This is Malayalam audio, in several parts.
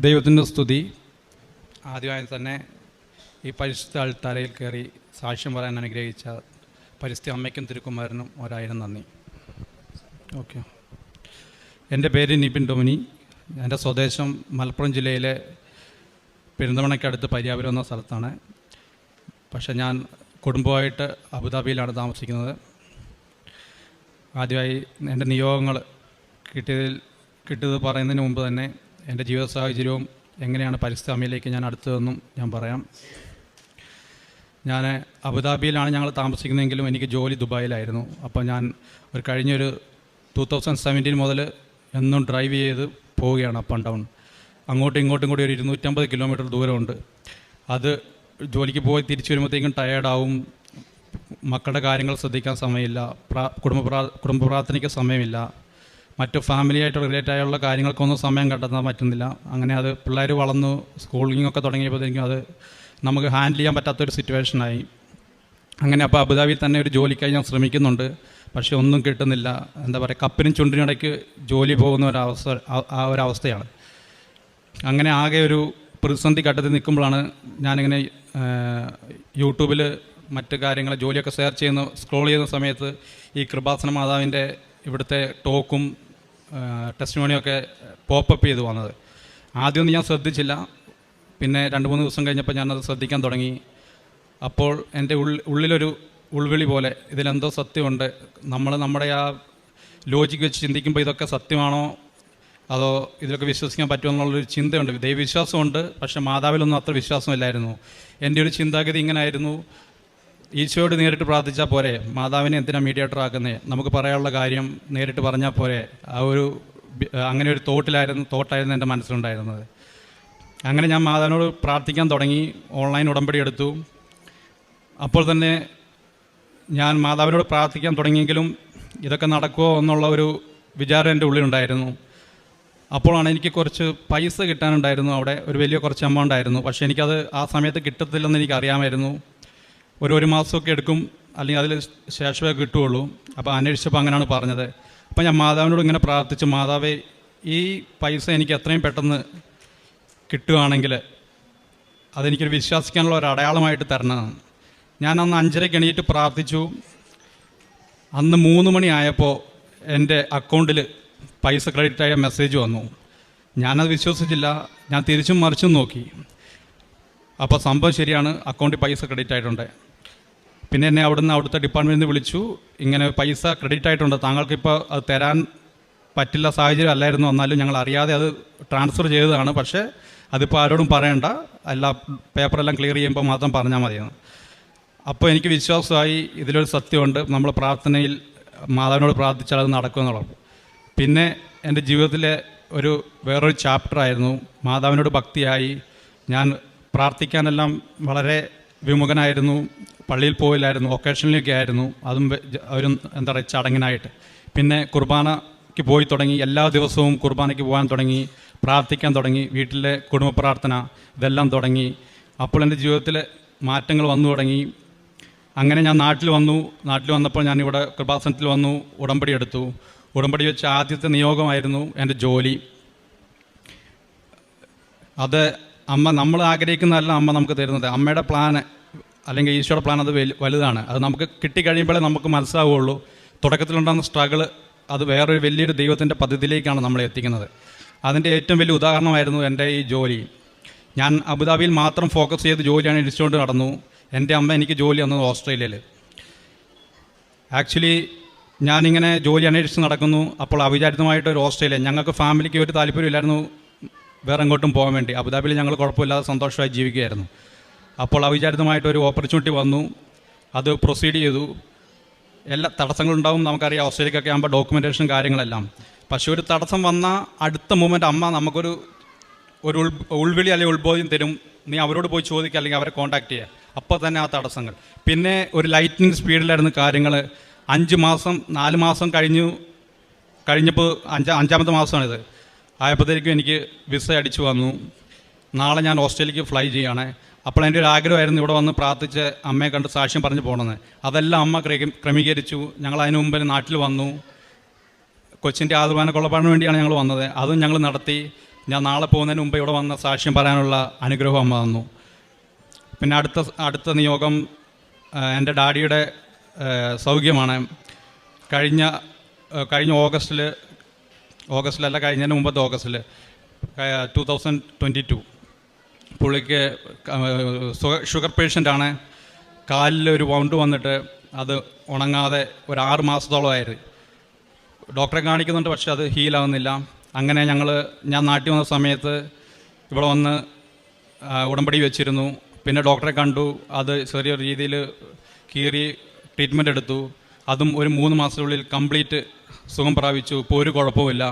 ദൈവത്തിന്റെ സ്തുതി. ആദ്യമായി തന്നെ ഈ പരിശുദ്ധ അൾത്താരയിൽ കയറി സാക്ഷ്യം പറയാൻ അനുഗ്രഹിച്ച പരിസ്ഥിതി അമ്മയ്ക്കും തിരുക്കുമാരനും ഒരായിരം നന്ദി. ഓക്കെ. എന്റെ പേര് നിപിൻ ഡൊമിനി. എന്റെ സ്വദേശം മലപ്പുറം ജില്ലയിലെ പെരിന്തമണയ്ക്കടുത്ത് പര്യാപുരം എന്ന സ്ഥലത്താണ്. പക്ഷേ ഞാൻ കുടുംബമായിട്ട് അബുദാബിയിലാണ് താമസിക്കുന്നത്. ആദ്യമായി എന്റെ നിയോഗങ്ങൾ കിട്ടിയതിൽ കിട്ടിയത് പറയുന്നതിന് മുമ്പ് തന്നെ എന്റെ ജീവിത സാഹചര്യവും എങ്ങനെയാണ് പരിസ്ഥിതിയിലേക്ക് ഞാൻ അടുത്തതെന്നും ഞാൻ പറയാം. ഞാൻ അബുദാബിയിലാണ് ഞങ്ങൾ താമസിക്കുന്നതെങ്കിലും എനിക്ക് ജോലി ദുബായിലായിരുന്നു. അപ്പോൾ ഞാൻ ഒരു കഴിഞ്ഞൊരു ടു തൗസൻഡ് സെവന്റീൻ മുതൽ എന്നും ഡ്രൈവ് ചെയ്ത് പോവുകയാണ് അപ്പ് ആൻഡ് ഡൗൺ അങ്ങോട്ടും ഇങ്ങോട്ടും കൂടി ഒരു ഇരുന്നൂറ്റമ്പത് കിലോമീറ്റർ ദൂരമുണ്ട്. അത് ജോലിക്ക് പോയി തിരിച്ചു വരുമ്പോഴത്തേക്കും ടയേർഡാവും മക്കളുടെ കാര്യങ്ങൾ ശ്രദ്ധിക്കാൻ സമയമില്ല. പ്രാ കുടുംബ പ്രാ കുടുംബ പ്രാർത്ഥനയ്ക്ക് സമയമില്ല. മറ്റു ഫാമിലിയായിട്ട് റിലേറ്റ് ആയുള്ള കാര്യങ്ങൾക്കൊന്നും സമയം കണ്ടെത്താൻ പറ്റുന്നില്ല. അങ്ങനെ അത് പിള്ളേർ വളർന്നു സ്കൂളിംഗ് ഒക്കെ തുടങ്ങിയപ്പോഴത്തേക്കും അത് നമുക്ക് ഹാൻഡിൽ ചെയ്യാൻ പറ്റാത്തൊരു സിറ്റുവേഷനായി അങ്ങനെ അപ്പോൾ അബുദാബിയിൽ തന്നെ ഒരു ജോലിക്കായി ഞാൻ ശ്രമിക്കുന്നുണ്ട്. പക്ഷേ ഒന്നും കിട്ടുന്നില്ല. എന്താ പറയുക കപ്പിനും ചുണ്ടിനും ഇടയ്ക്ക് ജോലി പോകുന്ന ഒരവസ്ഥ ആ- ഒരവസ്ഥയാണ് അങ്ങനെ ആകെ ഒരു പ്രതിസന്ധി ഘട്ടത്തിൽ നിൽക്കുമ്പോഴാണ് ഞാനിങ്ങനെ യൂട്യൂബിൽ മറ്റ് കാര്യങ്ങൾ ജോലിയൊക്കെ സെർച്ച് ചെയ്യുന്ന സ്ക്രോൾ ചെയ്യുന്ന സമയത്ത് ഈ കൃപാസന മാതാവിന്റെ ഇവിടുത്തെ ടോക്കും ടെസ്റ്റിമോണിയൊക്കെ പോപ്പപ്പ് ചെയ്ത് വന്നത്. ആദ്യമൊന്നും ഞാൻ ശ്രദ്ധിച്ചില്ല. പിന്നെ രണ്ട് മൂന്ന് ദിവസം കഴിഞ്ഞപ്പോൾ ഞാനത് ശ്രദ്ധിക്കാൻ തുടങ്ങി. അപ്പോൾ എന്റെ ഉള്ളിലൊരു ഉൾവിളി പോലെ ഇതിലെന്തോ സത്യമുണ്ട്. നമ്മൾ നമ്മുടെ ആ ലോജിക്ക് വെച്ച് ചിന്തിക്കുമ്പോൾ ഇതൊക്കെ സത്യമാണോ? അതോ ഇതിലൊക്കെ വിശ്വസിക്കാൻ പറ്റുമോ എന്നുള്ളൊരു ചിന്തയുണ്ട്. ദൈവവിശ്വാസമുണ്ട് പക്ഷേ മാതാവിലൊന്നും അത്ര വിശ്വാസമില്ലായിരുന്നു. എന്റെ ഒരു ചിന്താഗതി ഇങ്ങനായിരുന്നു. ഈശോയോട് നേരിട്ട് പ്രാർത്ഥിച്ചാൽ പോരെ. മാതാവിനെ എന്തിനാണ് മീഡിയേറ്റർ ആക്കുന്നത് നമുക്ക് പറയാനുള്ള കാര്യം നേരിട്ട് പറഞ്ഞാൽ പോരെ. ആ ഒരു അങ്ങനെ ഒരു തോട്ടിലായിരുന്നു തോട്ടായിരുന്നു എന്റെ മനസ്സിലുണ്ടായിരുന്നത്. അങ്ങനെ ഞാൻ മാതാവിനോട് പ്രാർത്ഥിക്കാൻ തുടങ്ങി. ഓൺലൈൻ ഉടമ്പടി എടുത്തു. അപ്പോൾ തന്നെ ഞാൻ മാതാവിനോട് പ്രാർത്ഥിക്കാൻ തുടങ്ങിയെങ്കിലും ഇതൊക്കെ നടക്കുമോ എന്നുള്ള ഒരു വിചാരം എന്റെ ഉള്ളിലുണ്ടായിരുന്നു. അപ്പോഴാണ് എനിക്ക് കുറച്ച് പൈസ കിട്ടാനുണ്ടായിരുന്നു. അവിടെ ഒരു വലിയ കുറച്ച് എമൗണ്ട് ആയിരുന്നു. പക്ഷേ എനിക്കത് ആ സമയത്ത് കിട്ടത്തില്ലെന്ന് എനിക്ക് അറിയാമായിരുന്നു ഒരു ഒരു മാസമൊക്കെ എടുക്കും അല്ലെങ്കിൽ അതിൽ ശേഷമേ കിട്ടുകയുള്ളൂ. അപ്പോൾ അന്വേഷിച്ചപ്പോൾ അങ്ങനെയാണ് പറഞ്ഞത്. അപ്പോൾ ഞാൻ മാതാവിനോട് ഇങ്ങനെ പ്രാർത്ഥിച്ചു മാതാവേ ഈ പൈസ എനിക്ക് എത്രയും പെട്ടെന്ന് കിട്ടുകയാണെങ്കിൽ അതെനിക്കൊരു വിശ്വസിക്കാനുള്ള ഒരു അടയാളമായിട്ട് തരണം. ഞാൻ അന്ന് അഞ്ചരയ്ക്ക് എണീറ്റ് പ്രാർത്ഥിച്ചു. അന്ന് മൂന്ന് മണി ആയപ്പോൾ എന്റെ അക്കൗണ്ടിൽ പൈസ ക്രെഡിറ്റ് ആയ മെസ്സേജ് വന്നു. ഞാനത് വിശ്വസിച്ചില്ല. ഞാൻ തിരിച്ചും മറിച്ചും നോക്കി. അപ്പോൾ സംഭവം ശരിയാണ് അക്കൗണ്ടിൽ പൈസ ക്രെഡിറ്റ് ആയിട്ടുണ്ട്. പിന്നെ എന്നെ അവിടുന്ന് അവിടുത്തെ ഡിപ്പാർട്ട്മെന്റിൽ നിന്ന് വിളിച്ചു. ഇങ്ങനെ പൈസ ക്രെഡിറ്റ് ആയിട്ടുണ്ട്. താങ്കൾക്കിപ്പോൾ അത് തരാൻ പറ്റില്ല സാഹചര്യം അല്ലായിരുന്നു. എന്നാലും ഞങ്ങൾ അറിയാതെ അത് ട്രാൻസ്ഫർ ചെയ്തതാണ്. പക്ഷേ അതിപ്പോൾ ആരോടും പറയണ്ട. എല്ലാ പേപ്പറെല്ലാം ക്ലിയർ ചെയ്യുമ്പോൾ മാത്രം പറഞ്ഞാൽ മതിയെന്ന്. അപ്പോൾ എനിക്ക് വിശ്വാസമായി ഇതിലൊരു സത്യമുണ്ട്. നമ്മൾ പ്രാർത്ഥനയിൽ മാതാവിനോട് പ്രാർത്ഥിച്ചാൽ അത് നടക്കുമെന്നുള്ളത്. പിന്നെ എന്റെ ജീവിതത്തിലെ ഒരു വേറൊരു ചാപ്റ്ററായിരുന്നു മാതാവിനോട് ഭക്തിയായി. ഞാൻ പ്രാർത്ഥിക്കാനെല്ലാം വളരെ വിമുഖനായിരുന്നു പള്ളിയിൽ പോയില്ലായിരുന്നു ഒക്കേഷനിലൊക്കെ ആയിരുന്നു. അതും ഒരു എന്താ പറയുക ചടങ്ങിനായിട്ട്. പിന്നെ കുർബാനയ്ക്ക് പോയി തുടങ്ങി എല്ലാ ദിവസവും കുർബാനയ്ക്ക് പോകാൻ തുടങ്ങി പ്രാർത്ഥിക്കാൻ തുടങ്ങി വീട്ടിലെ കുടുംബ പ്രാർത്ഥന ഇതെല്ലാം തുടങ്ങി. അപ്പോൾ എന്റെ ജീവിതത്തിൽ മാറ്റങ്ങൾ വന്നു തുടങ്ങി. അങ്ങനെ ഞാൻ നാട്ടിൽ വന്നു. നാട്ടിൽ വന്നപ്പോൾ ഞാൻ ഇവിടെ കൃപാസനത്തിൽ വന്നു ഉടമ്പടി എടുത്തു. ഉടമ്പടി വെച്ച ആദ്യത്തെ നിയോഗമായിരുന്നു എന്റെ ജോലി. അത് അമ്മ നമ്മൾ ആഗ്രഹിക്കുന്നതല്ല അമ്മ നമുക്ക് തരുന്നത് അമ്മയുടെ പ്ലാന് അല്ലെങ്കിൽ ഈശോയുടെ പ്ലാൻ അത് വലുതാണ്. അത് നമുക്ക് കിട്ടിക്കഴിയുമ്പോഴേ നമുക്ക് മനസ്സിലാവുകയുള്ളൂ. തുടക്കത്തിലുണ്ടാകുന്ന സ്ട്രഗിൾ അത് വേറൊരു വലിയൊരു ദൈവത്തിന്റെ പദ്ധതിയിലേക്കാണ് നമ്മളെ എത്തിക്കുന്നത്. അതിന്റെ ഏറ്റവും വലിയ ഉദാഹരണമായിരുന്നു എന്റെ ഈ ജോലി. ഞാൻ അബുദാബിയിൽ മാത്രം ഫോക്കസ് ചെയ്ത് ജോലിയാണ് ഇടിച്ചുകൊണ്ട് നടന്നു. എന്റെ അമ്മ എനിക്ക് ജോലി തന്നത് ഓസ്ട്രേലിയയിൽ. ആക്ച്വലി ഞാനിങ്ങനെ ജോലി അന്വേഷിച്ച് നടക്കുന്നു. അപ്പോൾ അവിചാരിതമായിട്ട് ഒരു ഓസ്ട്രേലിയ ഞങ്ങൾക്ക് ഫാമിലിക്ക് ഒരു താല്പര്യമില്ലായിരുന്നു വേറെ എങ്ങോട്ടും പോകാൻ വേണ്ടി. അബുദാബിയിൽ ഞങ്ങൾ കുഴപ്പമില്ലാതെ സന്തോഷമായി ജീവിക്കുകയായിരുന്നു. അപ്പോൾ അവിചാരിതമായിട്ട് ഒരു ഓപ്പർച്യൂണിറ്റി വന്നു. അത് പ്രൊസീഡ് ചെയ്തു. എല്ലാ തടസ്സങ്ങളുണ്ടാവും നമുക്കറിയാം. ഓസ്ട്രേലിയക്കൊക്കെ ആകുമ്പോൾ ഡോക്യുമെന്റേഷൻ കാര്യങ്ങളെല്ലാം. പക്ഷേ ഒരു തടസ്സം വന്ന അടുത്ത മൂമെന്റ് അമ്മ നമുക്കൊരു ഒരു ഉൾ ഉൾവിളി അല്ലെങ്കിൽ ഉത്ബോധം തരും. നീ അവരോട് പോയി ചോദിക്കുക അല്ലെങ്കിൽ അവരെ കോൺടാക്ട് ചെയ്യുക അപ്പോൾ തന്നെ ആ തടസ്സങ്ങൾ. പിന്നെ ഒരു ലൈറ്റിനിങ് സ്പീഡിലായിരുന്നു കാര്യങ്ങൾ. അഞ്ച് മാസം നാല് മാസം കഴിഞ്ഞു കഴിഞ്ഞപ്പോൾ അഞ്ചാ അഞ്ചാമത്തെ മാസമാണിത്. ആയപ്പോഴത്തേക്കും എനിക്ക് വിസ അടിച്ചു വന്നു. നാളെ ഞാൻ ഓസ്ട്രേലിയക്ക് ഫ്ലൈ ചെയ്യുകയാണ്. അപ്പോൾ എന്റെ ഒരു ആഗ്രഹമായിരുന്നു ഇവിടെ വന്ന് പ്രാർത്ഥിച്ച് അമ്മയെ കണ്ട് സാക്ഷ്യം പറഞ്ഞു പോകണമെന്ന്. അതെല്ലാം അമ്മ ക്രമീ- ക്രമീകരിച്ചു. ഞങ്ങൾ അതിനു മുമ്പ് നാട്ടിൽ വന്നു. കൊച്ചിന്റെ ആതുപാന കൊള്ളപ്പാടിന് വേണ്ടിയാണ് ഞങ്ങൾ വന്നത്. അതും ഞങ്ങൾ നടത്തി. ഞാൻ നാളെ പോകുന്നതിന് മുമ്പ് ഇവിടെ വന്ന സാക്ഷ്യം പറയാനുള്ള അനുഗ്രഹം അമ്മ തന്നു. പിന്നെ അടുത്ത അടുത്ത നിയോഗം എന്റെ ഡാഡിയുടെ സൗഖ്യമാണ്. കഴിഞ്ഞ കഴിഞ്ഞ ഓഗസ്റ്റിൽ ഓഗസ്റ്റിലല്ല കഴിഞ്ഞതിന് മുമ്പത്തെ ഓഗസ്റ്റിൽ ടു തൗസൻഡ് ട്വന്റി ടു പുള്ളിക്ക് ഷുഗർ പേഷ്യന്റാണ് കാലിൽ ഒരു വൗണ്ട് വന്നിട്ട് അത് ഉണങ്ങാതെ ഒരു ആറ് മാസത്തോളമായിരുന്നു ഡോക്ടറെ കാണിക്കുന്നുണ്ട് പക്ഷെ അത് ഹീലാവുന്നില്ല അങ്ങനെ ഞങ്ങൾ ഞാൻ നാട്ടിൽ വന്ന സമയത്ത് ഇവിടെ വന്ന് ഉടമ്പടി വെച്ചിരുന്നു. പിന്നെ ഡോക്ടറെ കണ്ടു. അത് ചെറിയൊരു രീതിയിൽ കീറി ട്രീറ്റ്മെന്റ് എടുത്തു. അതും ഒരു മൂന്ന് മാസത്തിനുള്ളിൽ കംപ്ലീറ്റ് സുഖം പ്രാപിച്ചു. ഇപ്പോൾ ഒരു കുഴപ്പമില്ല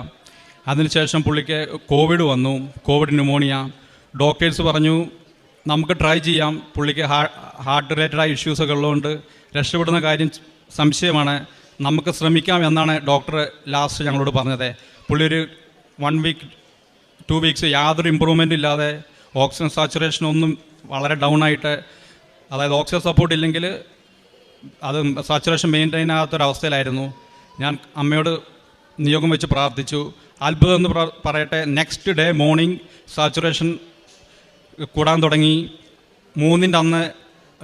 അതിനുശേഷം പുള്ളിക്ക് കോവിഡ് വന്നു. Covid pneumonia. ഡോക്ടേഴ്സ് പറഞ്ഞു നമുക്ക് ട്രൈ ചെയ്യാം. പുള്ളിക്ക് ഹാർട്ട് റിലേറ്റഡ് ആയ ഇഷ്യൂസൊക്കെ ഉള്ളതുകൊണ്ട് രക്ഷപ്പെടുന്ന കാര്യം സംശയമാണ്. നമുക്ക് ശ്രമിക്കാം എന്നാണ് ഡോക്ടർ ലാസ്റ്റ് ഞങ്ങളോട് പറഞ്ഞത്. പുള്ളി ഒരു വൺ വീക്ക് ടു വീക്സ് യാതൊരു ഇമ്പ്രൂവ്മെന്റ് ഇല്ലാതെ ഓക്സിജൻ സാച്ചുറേഷൻ ഒന്നും വളരെ ഡൗൺ ആയിട്ട് അതായത് ഓക്സിജൻ സപ്പോർട്ട് ഇല്ലെങ്കിൽ അത് സാച്ചുറേഷൻ മെയിന്റെയിൻ ആകാത്തൊരവസ്ഥയിലായിരുന്നു ഞാൻ അമ്മയോട് നിയോഗം വെച്ച് പ്രാർത്ഥിച്ചു. അത്ഭുതം എന്ന് പറയട്ടെ നെക്സ്റ്റ് ഡേ മോർണിംഗ് സാച്ചുറേഷൻ കൂടാൻ തുടങ്ങി. മൂന്നിന്റെ അന്ന്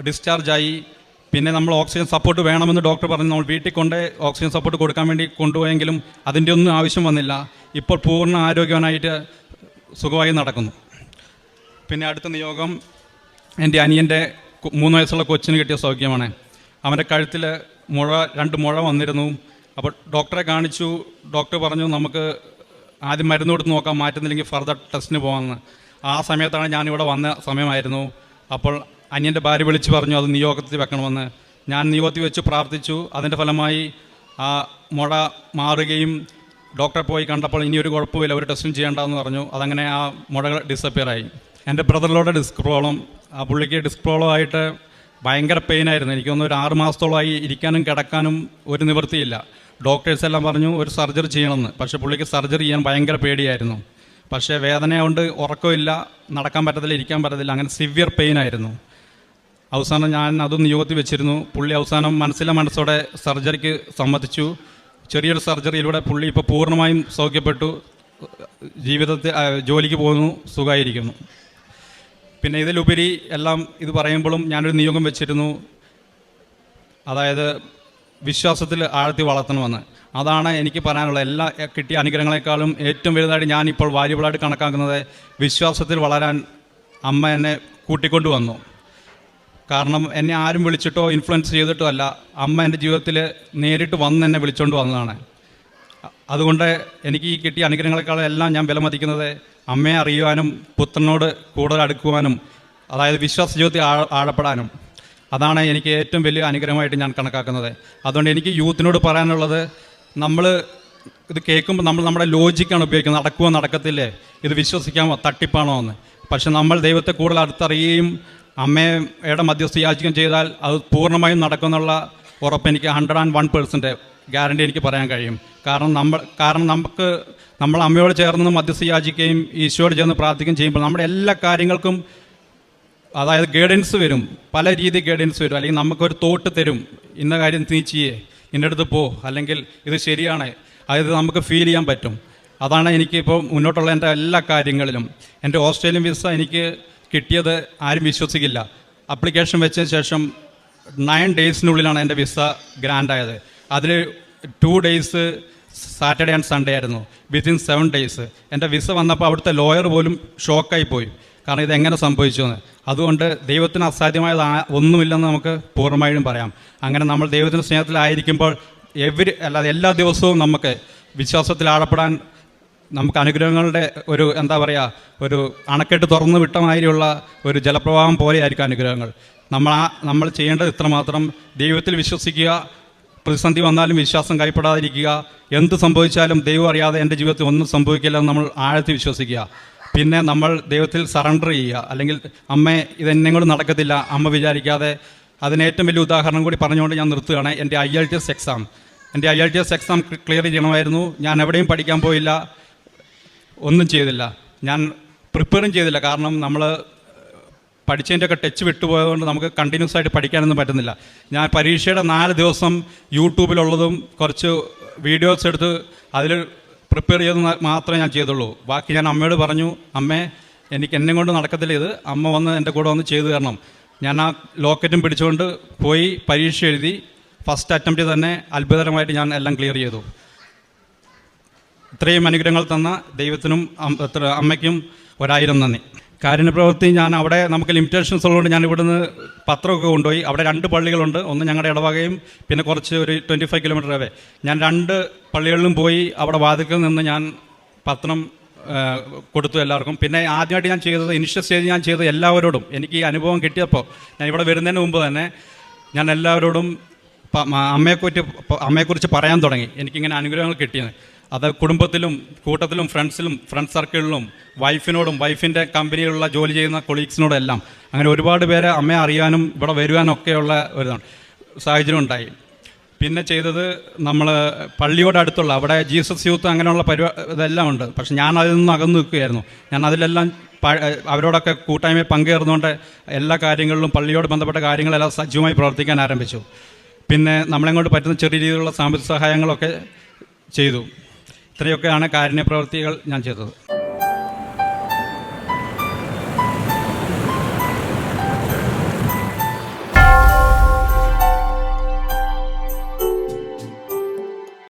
ഡിസ്ചാർജായി പിന്നെ നമ്മൾ ഓക്സിജൻ സപ്പോർട്ട് വേണമെന്ന് ഡോക്ടർ പറഞ്ഞു. നമ്മൾ വീട്ടിൽ കൊണ്ട് ഓക്സിജൻ സപ്പോർട്ട് കൊടുക്കാൻ വേണ്ടി കൊണ്ടുപോയെങ്കിലും അതിന്റെ ഒന്നും ആവശ്യം വന്നില്ല. ഇപ്പോൾ പൂർണ ആരോഗ്യവാനായിട്ട് സുഖമായി നടക്കുന്നു. പിന്നെ അടുത്ത നിയോഗം. എന്റെ അനിയന്റെ മൂന്ന് വയസ്സുള്ള കൊച്ചിന് കിട്ടിയ സൗഖ്യമാണ്. അവന്റെ കഴുത്തിൽ മുഴ രണ്ട് മുഴ വന്നിരുന്നു. അപ്പോൾ ഡോക്ടറെ കാണിച്ചു. ഡോക്ടർ പറഞ്ഞു നമുക്ക് ആദ്യം മരുന്ന് കൊടുത്ത് നോക്കാം മാറ്റുന്നില്ലെങ്കിൽ ഫർദർ ടെസ്റ്റിന് പോകാമെന്ന്. ആ സമയത്താണ് ഞാനിവിടെ വന്ന സമയമായിരുന്നു. അപ്പോൾ അന്യന്റെ ഭാര്യ വിളിച്ച് പറഞ്ഞു അത് നിയോഗത്തിൽ വെക്കണമെന്ന്. ഞാൻ നിയോഗത്തിൽ വെച്ച് പ്രാർത്ഥിച്ചു. അതിന്റെ ഫലമായി ആ മുഴ മാറുകയും ഡോക്ടറെ പോയി കണ്ടപ്പോൾ ഇനി ഒരു കുഴപ്പമില്ല ഒരു ടെസ്റ്റും ചെയ്യേണ്ടെന്ന് പറഞ്ഞു. അതങ്ങനെ ആ മുഴകൾ ഡിസപ്പിയറായി എന്റെ ബ്രദറിലൂടെ ഡിസ്ക് പ്രോബ്ലം ആ പുള്ളിക്ക് ഡിസ്ക് പ്രോബ്ലം ആയിട്ട് ഭയങ്കര പെയിൻ ആയിരുന്നു. എനിക്ക് തോന്നുന്നു ഒരു ആറ് മാസത്തോളമായി ഇരിക്കാനും കിടക്കാനും ഒരു നിവൃത്തിയില്ല. ഡോക്ടേഴ്സ് എല്ലാം പറഞ്ഞു ഒരു സർജറി ചെയ്യണമെന്ന്. പക്ഷേ പുള്ളിക്ക് സർജറി ചെയ്യാൻ ഭയങ്കര പേടിയായിരുന്നു. പക്ഷേ വേദന കൊണ്ട് ഉറക്കമില്ല നടക്കാൻ പറ്റത്തില്ല ഇരിക്കാൻ പറ്റത്തില്ല അങ്ങനെ സിവിയർ പെയിൻ ആയിരുന്നു. അവസാനം ഞാൻ അത് നിയോഗത്തിൽ വെച്ചിരുന്നു. പുള്ളി അവസാനം മനസ്സിലെ മനസ്സോടെ സർജറിക്ക് സമ്മതിച്ചു. ചെറിയൊരു സർജറിയിലൂടെ പുള്ളി ഇപ്പോൾ പൂർണമായും സൗഖ്യപ്പെട്ടു. ജീവിതത്തിൽ ജോലിക്ക് പോകുന്നു സുഖമായിരിക്കുന്നു. പിന്നെ ഇതിലുപരി എല്ലാം ഇത് പറയുമ്പോഴും ഞാനൊരു നിയോഗം വെച്ചിരുന്നു. അതായത് വിശ്വാസത്തിൽ ആഴത്തി വളർത്തണമെന്ന്. അതാണ് എനിക്ക് പറയാനുള്ള എല്ലാ കിട്ടിയ അനുഗ്രഹങ്ങളെക്കാളും ഏറ്റവും വലുതായിട്ട് ഇപ്പോൾ വാല്യബിളായിട്ട് കണക്കാക്കുന്നത് വിശ്വാസത്തിൽ വളരാൻ അമ്മ എന്നെ കൂട്ടിക്കൊണ്ടു വന്നു. കാരണം എന്നെ ആരും വിളിച്ചിട്ടോ ഇൻഫ്ലുവൻസ് ചെയ്തിട്ടോ അല്ല അമ്മ എന്റെ ജീവിതത്തിൽ നേരിട്ട് വന്ന് എന്നെ വിളിച്ചുകൊണ്ട് വന്നതാണ്. അതുകൊണ്ട് എനിക്ക് ഈ കിട്ടിയ അനുഗ്രഹങ്ങളെക്കാളും എല്ലാം ഞാൻ വിലമതിക്കുന്നത് അമ്മയെ അറിയുവാനും പുത്രനോട് കൂടുതൽ അടുക്കുവാനും അതായത് വിശ്വാസ ജീവിതത്തിൽ ആഴപ്പെടാനും. അതാണ് എനിക്ക് ഏറ്റവും വലിയ അനുഗ്രഹമായിട്ട് ഞാൻ കണക്കാക്കുന്നത്. അതുകൊണ്ട് എനിക്ക് യൂത്തിനോട് പറയാനുള്ളത് നമ്മൾ ഇത് കേൾക്കുമ്പോൾ നമ്മൾ നമ്മുടെ ലോജിക്കാണ് ഉപയോഗിക്കുന്നത്. നടക്കുമോ നടക്കത്തില്ലേ? ഇത് വിശ്വസിക്കാമോ തട്ടിപ്പാണോ എന്ന്. പക്ഷെ നമ്മൾ ദൈവത്തെ കൂടുതൽ അടുത്തറിയുകയും അമ്മയുടെ മധ്യസ്ഥ യാചിക്കുകയും ചെയ്താൽ അത് പൂർണമായും നടക്കുമെന്നുള്ള ഉറപ്പ് എനിക്ക് hundred and one percent guarantee എനിക്ക് പറയാൻ കഴിയും. കാരണം നമ്മൾ കാരണം നമുക്ക് നമ്മൾ അമ്മയോട് ചേർന്ന് മധ്യസ്ഥ യാചിക്കുകയും ഈശോയോട് ചേർന്ന് പ്രാർത്ഥിക്കുകയും ചെയ്യുമ്പോൾ നമ്മുടെ എല്ലാ കാര്യങ്ങൾക്കും അതായത് ഗൈഡൻസ് വരും. പല രീതി ഗൈഡൻസ് വരും. അല്ലെങ്കിൽ നമുക്കൊരു തോട്ട് തരും. ഇന്ന കാര്യം നീ ചെയ്യേ. അടുത്ത് പോ. അല്ലെങ്കിൽ ഇത് ശരിയാണ്. അതായത് നമുക്ക് ഫീൽ ചെയ്യാൻ പറ്റും. അതാണ് എനിക്കിപ്പോൾ മുന്നോട്ടുള്ള എന്റെ എല്ലാ കാര്യങ്ങളിലും. എന്റെ ഓസ്ട്രേലിയൻ വിസ എനിക്ക് കിട്ടിയത് ആരും വിശ്വസിക്കില്ല. അപ്ലിക്കേഷൻ വെച്ചതിന് ശേഷം നയൻ ഡേയ്സിനുള്ളിലാണ് എന്റെ വിസ ഗ്രാൻഡായത് അതിൽ two days Saturday and Sunday ആയിരുന്നു. വിത്തിൻ സെവൻ ഡേയ്സ് എന്റെ വിസ വന്നപ്പോൾ അവിടുത്തെ ലോയർ പോലും ഷോക്കായി പോയി. കാരണം ഇതെങ്ങനെ സംഭവിച്ചു എന്ന് അതുകൊണ്ട് ദൈവത്തിന് അസാധ്യമായത് ഒന്നുമില്ലെന്ന് നമുക്ക് പൂർണമായും പറയാം. അങ്ങനെ നമ്മൾ ദൈവത്തിന്റെ സ്നേഹത്തിലായിരിക്കുമ്പോൾ എവരി അല്ലാതെ എല്ലാ ദിവസവും നമുക്ക് വിശ്വാസത്തിൽ ആഴപ്പെടാൻ നമുക്ക് അനുഗ്രഹങ്ങളുടെ ഒരു എന്താ പറയുക ഒരു അണക്കെട്ട് തുറന്നു വിട്ട മാതിരിയുള്ള ഒരു ജലപ്രവാഹം പോലെയായിരിക്കും അനുഗ്രഹങ്ങൾ. നമ്മൾ ആ നമ്മൾ ചെയ്യേണ്ടത് ഇത്രമാത്രം ദൈവത്തിൽ വിശ്വസിക്കുക പ്രതിസന്ധി വന്നാലും വിശ്വാസം കൈപ്പെടാതിരിക്കുക. എന്ത് സംഭവിച്ചാലും ദൈവം അറിയാതെ എന്റെ ജീവിതത്തിൽ ഒന്നും സംഭവിക്കില്ല നമ്മൾ ആഴത്തിൽ വിശ്വസിക്കുക. പിന്നെ നമ്മൾ ദൈവത്തിൽ സറണ്ടർ ചെയ്യുക. അല്ലെങ്കിൽ അമ്മ ഇതെന്നെ നടക്കത്തില്ല. അമ്മ വിചാരിക്കാതെ അതിന് ഏറ്റവും വലിയ ഉദാഹരണം കൂടി പറഞ്ഞുകൊണ്ട് ഞാൻ നിർത്തുകയാണ്. എന്റെ I L T S exam എന്റെ I L T S exam clear ചെയ്യണമായിരുന്നു. ഞാൻ എവിടെയും പഠിക്കാൻ പോയില്ല. ഒന്നും ചെയ്തില്ല. ഞാൻ പ്രിപ്പയറും ചെയ്തില്ല. കാരണം നമ്മൾ പഠിച്ചതിന്റെ ഒക്കെ ടച്ച് വിട്ടുപോയതുകൊണ്ട് നമുക്ക് കണ്ടിന്യൂസ് ആയിട്ട് പഠിക്കാനൊന്നും പറ്റുന്നില്ല. ഞാൻ പരീക്ഷയുടെ നാല് ദിവസം യൂട്യൂബിലുള്ളതും കുറച്ച് വീഡിയോസ് എടുത്ത് അതിൽ പ്രിപ്പയർ ചെയ്ത് മാത്രമേ ഞാൻ ചെയ്തുള്ളൂ. ബാക്കി ഞാൻ അമ്മയോട് പറഞ്ഞു അമ്മേ എനിക്ക് എന്നെ കൊണ്ട് നടക്കത്തില്ല ഇത്. അമ്മ വന്ന് എന്റെ കൂടെ വന്ന് ചെയ്തു തരണം. ഞാൻ ആ ലോക്കറ്റും പിടിച്ചുകൊണ്ട് പോയി പരീക്ഷ എഴുതി ഫസ്റ്റ് അറ്റംപ്റ്റ് തന്നെ അത്ഭുതകരമായിട്ട് ഞാൻ എല്ലാം ക്ലിയർ ചെയ്തു. ഇത്രയും അനുഗ്രഹങ്ങൾ തന്ന ദൈവത്തിനും അമ്മയ്ക്കും ഒരായിരം നന്ദി. കാരുണ്യപ്രവൃത്തി ഞാൻ അവിടെ നമുക്ക് ലിമിറ്റേഷൻസ് ഉള്ളതുകൊണ്ട് ഞാൻ ഇവിടുന്ന് പത്രമൊക്കെ കൊണ്ടുപോയി. അവിടെ രണ്ട് പള്ളികളുണ്ട്. ഒന്ന് ഞങ്ങളുടെ ഇടവകയും പിന്നെ കുറച്ച് ഒരു ട്വന്റി ഫൈവ് കിലോമീറ്റർ അവേ ഞാൻ രണ്ട് പള്ളികളിലും പോയി അവിടെ വാതിക്കൽ നിന്ന് ഞാൻ പത്രം കൊടുത്തു എല്ലാവർക്കും. പിന്നെ ആദ്യമായിട്ട് ഞാൻ ചെയ്തത് ഇനിഷ്യൽ സ്റ്റേജ് ഞാൻ ചെയ്ത എല്ലാവരോടും. എനിക്ക് ഈ അനുഭവം കിട്ടിയപ്പോൾ ഞാൻ ഇവിടെ വരുന്നതിന് മുമ്പ് തന്നെ ഞാൻ എല്ലാവരോടും അമ്മയെക്കുറിച്ച് അമ്മയെക്കുറിച്ച് പറയാൻ തുടങ്ങി. എനിക്കിങ്ങനെ അനുഗ്രഹങ്ങൾ കിട്ടിയത് അത് കുടുംബത്തിലും കൂട്ടത്തിലും ഫ്രണ്ട്സിലും ഫ്രണ്ട് സർക്കിളിലും വൈഫിനോടും വൈഫിന്റെ കമ്പനിയിലുള്ള ജോലി ചെയ്യുന്ന കൊളീഗ്സിനോടും എല്ലാം അങ്ങനെ ഒരുപാട് പേരെ അമ്മയെ അറിയാനും ഇവിടെ വരുവാനും ഒക്കെയുള്ള ഒരു സാഹചര്യം ഉണ്ടായി. പിന്നെ ചെയ്തത് നമ്മൾ പള്ളിയോട് അടുത്തുള്ള അവിടെ ജീസസ് യൂത്ത് അങ്ങനെയുള്ള പരിപാ ഇതെല്ലാം ഉണ്ട്. പക്ഷെ ഞാൻ അതിൽ നിന്ന് അകന്നു നിൽക്കുകയായിരുന്നു. ഞാൻ അതിലെല്ലാം അവരോടൊക്കെ കൂട്ടായ്മയിൽ പങ്കുചേർന്നുകൊണ്ട് എല്ലാ കാര്യങ്ങളിലും പള്ളിയോട് ബന്ധപ്പെട്ട കാര്യങ്ങളെല്ലാം സജീവമായി പ്രവർത്തിക്കാൻ ആരംഭിച്ചു. പിന്നെ നമ്മളെങ്ങോട്ട് പറ്റുന്ന ചെറിയ രീതിയിലുള്ള സാമ്പത്തിക സഹായങ്ങളൊക്കെ ചെയ്തു. ഇത്രയൊക്കെയാണ് കാരുണ്യ പ്രവൃത്തികൾ ഞാൻ ചെയ്തത്.